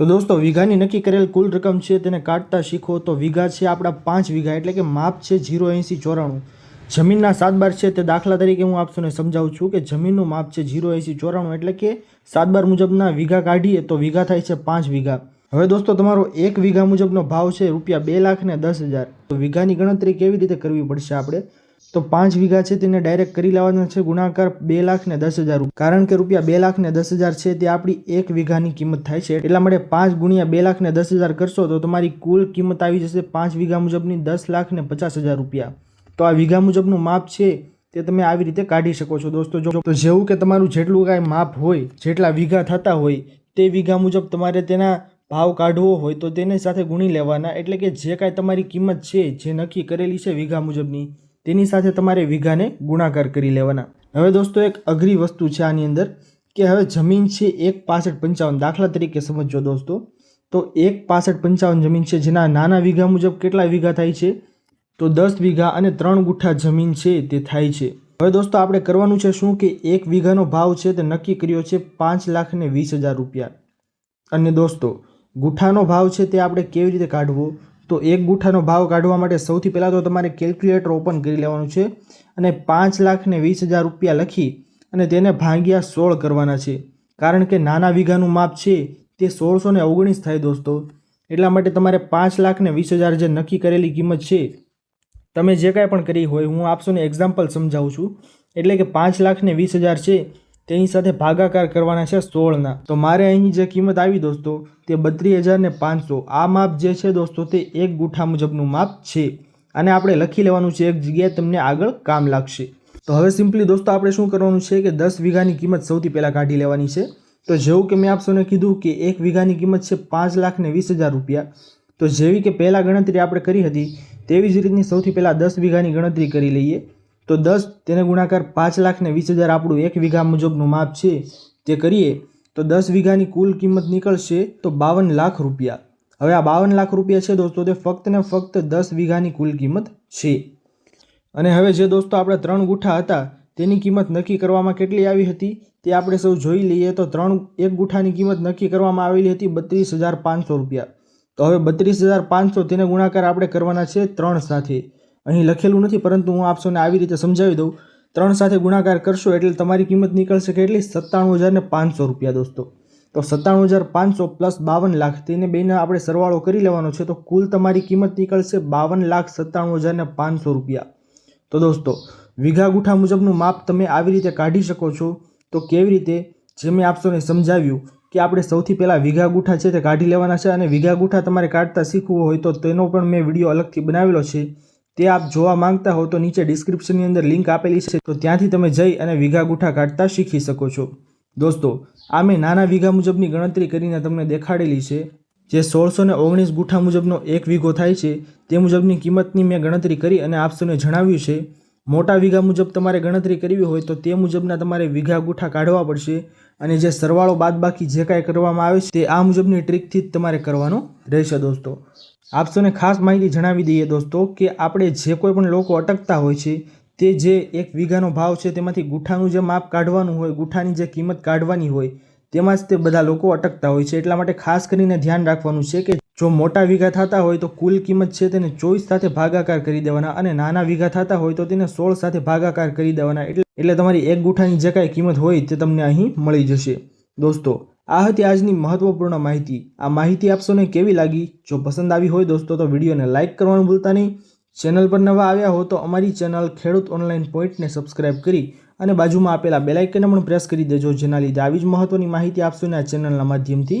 તો દોસ્તો, વીઘાની નક્કી કરેલ કુલ રકમ છે તેને કાઢતા શીખો. તો વીઘા છે આપણા પાંચ વીઘા, એટલે કે માપ છે જીરો એંસી ચોરાણું. જમીનના સાત બાર છે તે દાખલા તરીકે હું આપસોને સમજાવું છું કે જમીનનું માપ છે જીરો એંસી ચોરાણું, એટલે કે સાતબાર મુજબના વીઘા કાઢીએ તો વીઘા થાય છે પાંચ વીઘા. હવે દોસ્તો, તમારો એક વીઘા મુજબનો ભાવ છે રૂપિયા બે લાખ ને દસ હજાર. તો વીઘાની ગણતરી કેવી રીતે કરવી પડશે આપણે? તો પાંચ વીઘા છે તેને ડાયરેક્ટ કરી લેવાના છે ગુણાકાર બે લાખ ને દસ હજાર કારણ કે રૂપિયા બે લાખ ને દસ હજાર છે તે આપણી એક વીઘાની કિંમત થાય છે. એટલા માટે પાંચ ગુણ્યા બે લાખ ને દસ હજાર કરશો તો તમારી કુલ કિંમત આવી જશે પાંચ વીઘા મુજબની દસ લાખ ને પચાસ હજાર રૂપિયા. તો આ વીઘા મુજબનું માપ છે તે તમે આવી રીતે કાઢી શકો છો દોસ્તો. જો તો જેવું કે તમારું જેટલું કાંઈ માપ હોય, જેટલા વીઘા થતા હોય, તે વીઘા મુજબ તમારે તેના ભાવ કાઢવો હોય તો તેને સાથે ગુણી લેવાના. એટલે કે જે કાંઈ તમારી કિંમત છે, જે નક્કી કરેલી છે વીઘા મુજબની તેની સાથે તમારે વીઘાને ગુણાકાર કરી લેવાના. હવે દોસ્તો, એક અઘરી વસ્તુ છે આની અંદર કે હવે જમીન છે એક પાસઠ પંચાવન. દાખલા તરીકે સમજો દોસ્તો. તો એક પાસઠ પંચાવન જમીન છે, જેના નાના વીઘા મુજબ કેટલા વીઘા થાય છે? તો દસ વીઘા અને ત્રણ ગુઠ્ઠા જમીન છે તે થાય છે. હવે દોસ્તો, આપણે કરવાનું છે શું કે એક વીઘાનો ભાવ છે તે નક્કી કર્યો છે પાંચ લાખ ને વીસ હજાર રૂપિયા. અને દોસ્તો ગુઠ્ઠાનો ભાવ છે તે આપણે કેવી રીતે કાઢવો? તો એક ગુઠ્ઠાનો ભાવ કાઢવા માટે સૌથી પહેલાં તો તમારે કેલ્ક્યુલેટર ઓપન કરી લેવાનું છે અને પાંચ લાખને વીસ હજાર રૂપિયા લખી અને તેને ભાગ્યા સોળ કરવાના છે. કારણ કે નાના વીઘાનું માપ છે તે સોળસો ને ઓગણીસ થાય દોસ્તો. એટલા માટે તમારે પાંચ લાખને વીસ હજાર જે નક્કી કરેલી કિંમત છે, તમે જે કાંઈ પણ કરી હોય, હું આપશો ને એક્ઝામ્પલ સમજાવું છું. એટલે કે પાંચ લાખને વીસ હજાર છે તેની સાથે ભાગાકાર કરવાના છે સોળના. તો મારે અહીં જે કિંમત આવી દોસ્તો, તે બત્રીસ હજારને પાંચસો. આ માપ જે છે દોસ્તો, તે એક ગુઠા મુજબનું માપ છે. અને આપણે લખી લેવાનું છે એક જગ્યાએ તમને આગળ કામ લાગશે. તો હવે સિમ્પલી દોસ્તો, આપણે શું કરવાનું છે કે દસ વીઘાની કિંમત સૌથી પહેલાં કાઢી લેવાની છે. તો જેવું કે મેં આપશોને કીધું કે એક વીઘાની કિંમત છે પાંચ લાખ ને વીસ હજાર રૂપિયા. તો જેવી કે પહેલાં ગણતરી આપણે કરી હતી, તેવી જ રીતની સૌથી પહેલાં દસ વીઘાની ગણતરી કરી લઈએ. તો દસ, તેને ગુણાકાર પાંચ લાખ ને વીસ હજાર આપણું એક વીઘા મુજબનું માપ છે. તે કરીએ, તો દસ વીઘાની કુલ કિંમત નીકળશે તો બાવન લાખ રૂપિયા. હવે આ બાવન લાખ રૂપિયા છે દોસ્તો, તે ફક્ત ને ફક્ત દસ વીઘાની કુલ કિંમત છે. અને હવે જે દોસ્તો આપણે ત્રણ ગુઠ્ઠા હતા, તેની કિંમત નક્કી કરવામાં કેટલી આવી હતી? તે આપણે સૌ જોઈ લઈએ તો ત્રણ, એક ગુઠ્ઠાની કિંમત નક્કી કરવામાં આવેલી હતી બત્રીસ હજાર પાંચસો રૂપિયા. તો હવે બત્રીસ હજાર પાંચસો તેને ગુણાકાર આપણે કરવાના છે ત્રણ સાથે. અહીં લખેલું નથી, પરંતુ હું આપશોને આવી રીતે સમજાવી દઉં. ત્રણ સાથે ગુણાકાર કરશો એટલે તમારી કિંમત નીકળશે કેટલી? સત્તાણું હજાર ને પાંચસો રૂપિયા, દોસ્તો. તો સત્તાણું હજાર પાંચસો પ્લસ બાવન લાખ તેને બેને આપણે સરવાળો કરી લેવાનો છે, તો કુલ તમારી કિંમત નીકળશે બાવન લાખ સત્તાણું હજાર ને પાંચસો રૂપિયા. તો દોસ્તો, વીઘા ગુઠા મુજબનું માપ તમે આવી રીતે કાઢી શકો છો. તો કેવી રીતે? જે મેં આપશોને સમજાવ્યું કે આપણે સૌથી પહેલાં વીઘા ગુઠા છે તે કાઢી લેવાના છે અને વીઘા ગુઠા તમારે કાઢતા શીખવું હોય તો તેનો પણ મેં વીડિયો અલગથી બનાવેલો છે. તે આપ જોવા માંગતા હો તો નીચે ડિસ્ક્રિપ્શનની અંદર લિંક આપેલી છે. તો ત્યાંથી તમે જઈ અને વીઘા ગુઠા કાઢતા શીખી શકો છો. દોસ્તો, આ મેં નાના વીઘા મુજબની ગણતરી કરીને તમને દેખાડેલી છે, જે સોળસો ને ઓગણીસ ગુઠા મુજબનો એક વીઘો થાય છે. તે મુજબની કિંમતની મેં ગણતરી કરી અને આપસોને જણાવ્યું છે મોટા વીઘા મુજબ તમારે ગણતરી કરવી હોય તો તે મુજબના તમારે વીઘા ગુઠા કાઢવા પડશે અને જે સરવાળો બાદબાકી જે કાંઈ કરવામાં આવે છે તે આ મુજબની ટ્રીકથી જ તમારે કરવાનો રહેશે દોસ્તો. આપસોને ખાસ માહિતી જણાવી દઈએ દોસ્તો કે આપણે જે કોઈ પણ લોકો અટકતા હોય છે તે જે એક વીઘાનો ભાવ છે તેમાંથી ગુઠાનું જે માપ કાઢવાનું હોય, ગુઠાની જે કિંમત કાઢવાની હોય તેમાં જ તે બધા લોકો અટકતા હોય છે. એટલા માટે ખાસ કરીને ધ્યાન રાખવાનું છે કે જો મોટા વીઘા થતા હોય તો કુલ કિંમત છે તેને ચોવીસ સાથે ભાગાકાર કરી દેવાના અને નાના વીઘા થતા હોય તો તેને સોળ સાથે ભાગાકાર કરી દેવાના. એટલે એટલે તમારી એક ગુઠાની જે કાંઈ કિંમત હોય તે તમને અહીં મળી જશે. દોસ્તો, આ હતી આજની મહત્વપૂર્ણ માહિતી. આ માહિતી આપશોને કેવી લાગી? જો પસંદ આવી હોય દોસ્તો, તો વિડીયોને લાઇક કરવાનું ભૂલતા નહીં. ચેનલ પર નવા આવ્યા હો તો અમારી ચેનલ ખેડૂત ઓનલાઈન પોઈન્ટને સબસ્ક્રાઇબ કરી અને બાજુમાં આપેલા બેલાઇકનને પણ પ્રેસ કરી દેજો, જેના લીધે આવી જ મહત્વની માહિતી આપશોને આ ચેનલના માધ્યમથી